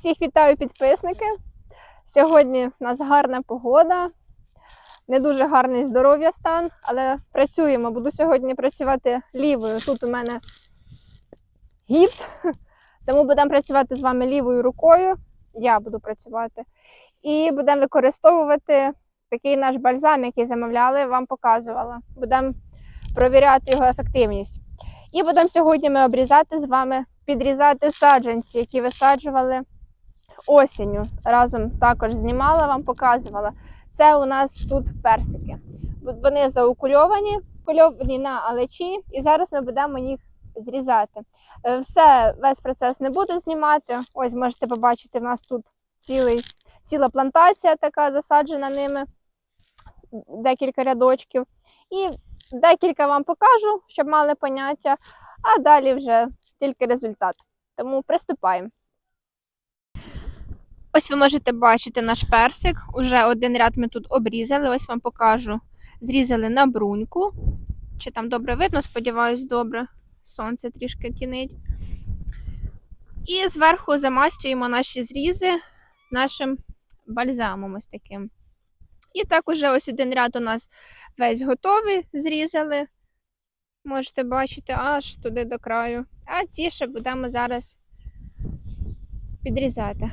Всіх вітаю підписники. Сьогодні в нас гарна погода, не дуже гарний здоров'я стан, але працюємо. Буду сьогодні працювати лівою. Тут у мене гіпс, тому будемо працювати з вами лівою рукою. Я буду працювати. І будемо використовувати такий наш бальзам, який замовляли, вам показувала. Будемо провіряти його ефективність. І будемо сьогодні ми обрізати з вами, підрізати саджанці, які висаджували осінню. Разом також знімала, вам показувала. Це у нас тут персики. Вони заукульовані, кульовані на алечі, і зараз ми будемо їх зрізати. Е, Все, весь процес не буду знімати. Ось можете побачити, в нас тут цілий, ціла плантація така засаджена ними, декілька рядочків. І декілька вам покажу, щоб мали поняття, а далі вже тільки результат. Тому приступаємо. Ось ви можете бачити наш персик. Уже один ряд ми тут обрізали. Ось вам покажу. Зрізали на бруньку. Чи там добре видно, сподіваюсь, добре. Сонце трішки тінить. І зверху замастюємо наші зрізи нашим бальзамом ось таким. І так уже ось один ряд у нас весь готовий, зрізали. Можете бачити аж туди до краю. А ці ще будемо зараз підрізати.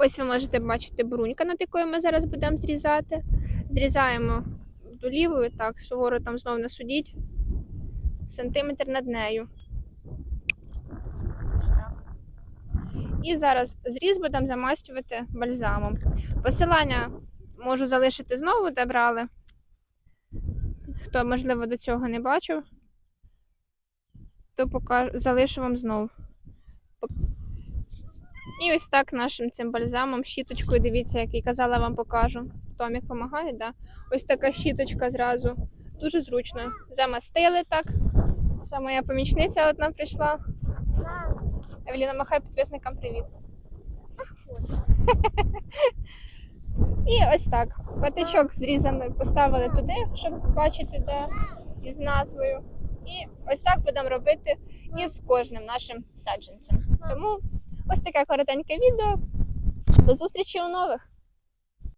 Ось ви можете бачити брунька, над якою ми зараз будемо зрізати. Зрізаємо до лівою, так, суворо там знову не судіть. Сантиметр над нею. Ось так. І зараз зріз будемо замастювати бальзамом. Посилання можу залишити знову, де брали. Хто, можливо, до цього не бачив, то покажу, залишу вам знову. І ось так нашим цим бальзамом, щіточкою, дивіться, який казала вам покажу. Томік допомагає, да? Ось така щіточка зразу. Дуже зручно. Замастили так. Ще моя помічниця одна прийшла. Евеліна, махай підписникам привіт. І ось так. Патичок зрізаний поставили туди, щоб бачити, де із назвою. І ось так будемо робити із кожним нашим саджанцем. Тому ось таке коротеньке відео. До зустрічі у нових!